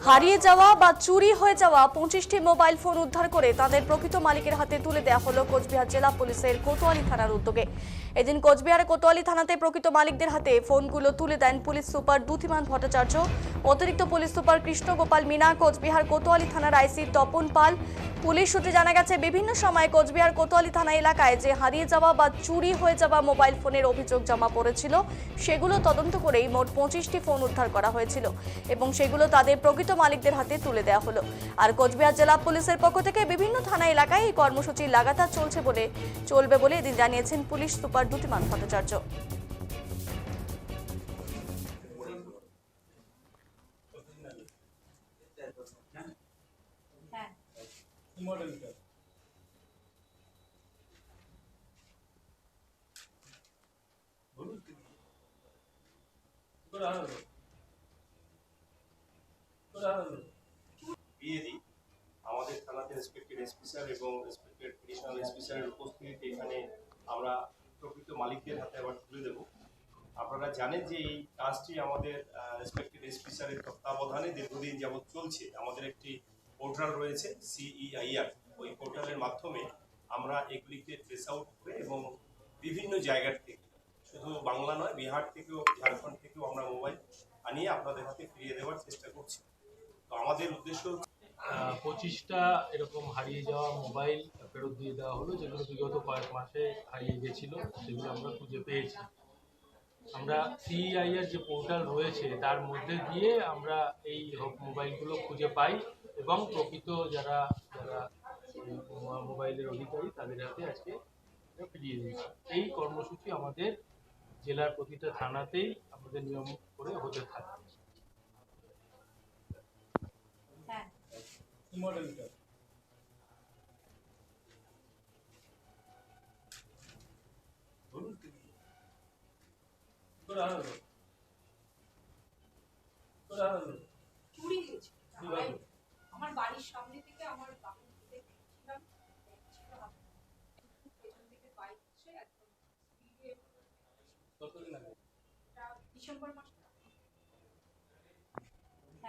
হারিয়ে যাওয়া বা চুরি হয়ে যাওয়া পঁচিশটি মোবাইল ফোন উদ্ধার করে তাদের প্রকৃত মালিকের হাতে তুলে দেওয়া হলো কোচবিহার জেলা পুলিশের কোতোয়ালি থানার উদ্যোগে। এদিন কোচবিহারের কোতোয়ালি থানাতে প্রকৃত মালিকদের হাতে ফোনগুলো তুলে দেন পুলিশ সুপার দুথিমান ভট্টাচার্য। অতিরিক্ত পুলিশ সুপার কৃষ্ণ গোপাল মিনা, কোচবিহার কোতোয়ালি থানার আইসি তপন পাল পুলিশ সূত্রে জানা গেছে, বিভিন্ন সময় কোচবিহার কোতোয়ালি থানা এলাকায় যে হারিয়ে যাওয়া বা চুরি হয়ে যাওয়া মোবাইল ফোনের অভিযোগ জমা পড়েছিল, সেগুলো তদন্ত করেই মোট পঁচিশটি ফোন উদ্ধার করা হয়েছিল এবং সেগুলো তাদের প্রকৃত মালিকদের হাতে তুলে দেওয়া হলো। আর কোচবিহার জেলা পুলিশের পক্ষ থেকে বিভিন্ন থানা এলাকায় এই কর্মসূচি লাগাতার চলছে বলে চলবে বলে এদিন জানিয়েছেন পুলিশ সুপার দুতিমান ভট্টাচার্য। আমাদের থানাতে রেসপেক্টেড এবং রেসপেক্টেড উপস্থিতিতে এখানে আমরা প্রকৃত মালিকদের হাতে আবার তুলে দেব। আপনারা জানেন যে এই কাজটি আমাদের রেসপেক্টেড এসপি তত্ত্বাবধানে দীর্ঘদিন যাবৎ চলছে। আমাদের একটি পোর্টাল রয়েছে সিইআইআর ওই পোর্টালের মাধ্যমে আমরা এগুলিকে ট্রেস আউট করে এবং বিভিন্ন জায়গার থেকে, শুধু বাংলা নয়, বিহার থেকেও, ঝাড়খণ্ড থেকেও আমরা মোবাইল আনিয়ে আপনাদের হাতে ফিরিয়ে দেওয়ার চেষ্টা করছি। তো আমাদের উদ্দেশ্য পঁচিশটা এরকম হারিয়ে যাওয়া মোবাইল ফেরত দিয়ে দেওয়া হলো, যেগুলো বিগত কয়েক মাসে হারিয়ে গেছিল, সেগুলো আমরা খুঁজে পেয়েছি। আমরা সিআইয়ের যে পোর্টাল রয়েছে, তার মধ্যে দিয়ে আমরা এই মোবাইলগুলো খুঁজে পাই। এবং প্রকৃত যারা যারা মোবাইলের অধিকারী তাদের হাতে আজকে ফিরিয়ে দিয়েছি। এই কর্মসূচি আমাদের জেলার প্রতিটা থানাতেই আমাদের নিয়ম করে হতে থাকে। মডেলটা চুরি কীভাবে? আমার বাড়ির সামনে থেকে আমার ডিসেম্বর মাসে।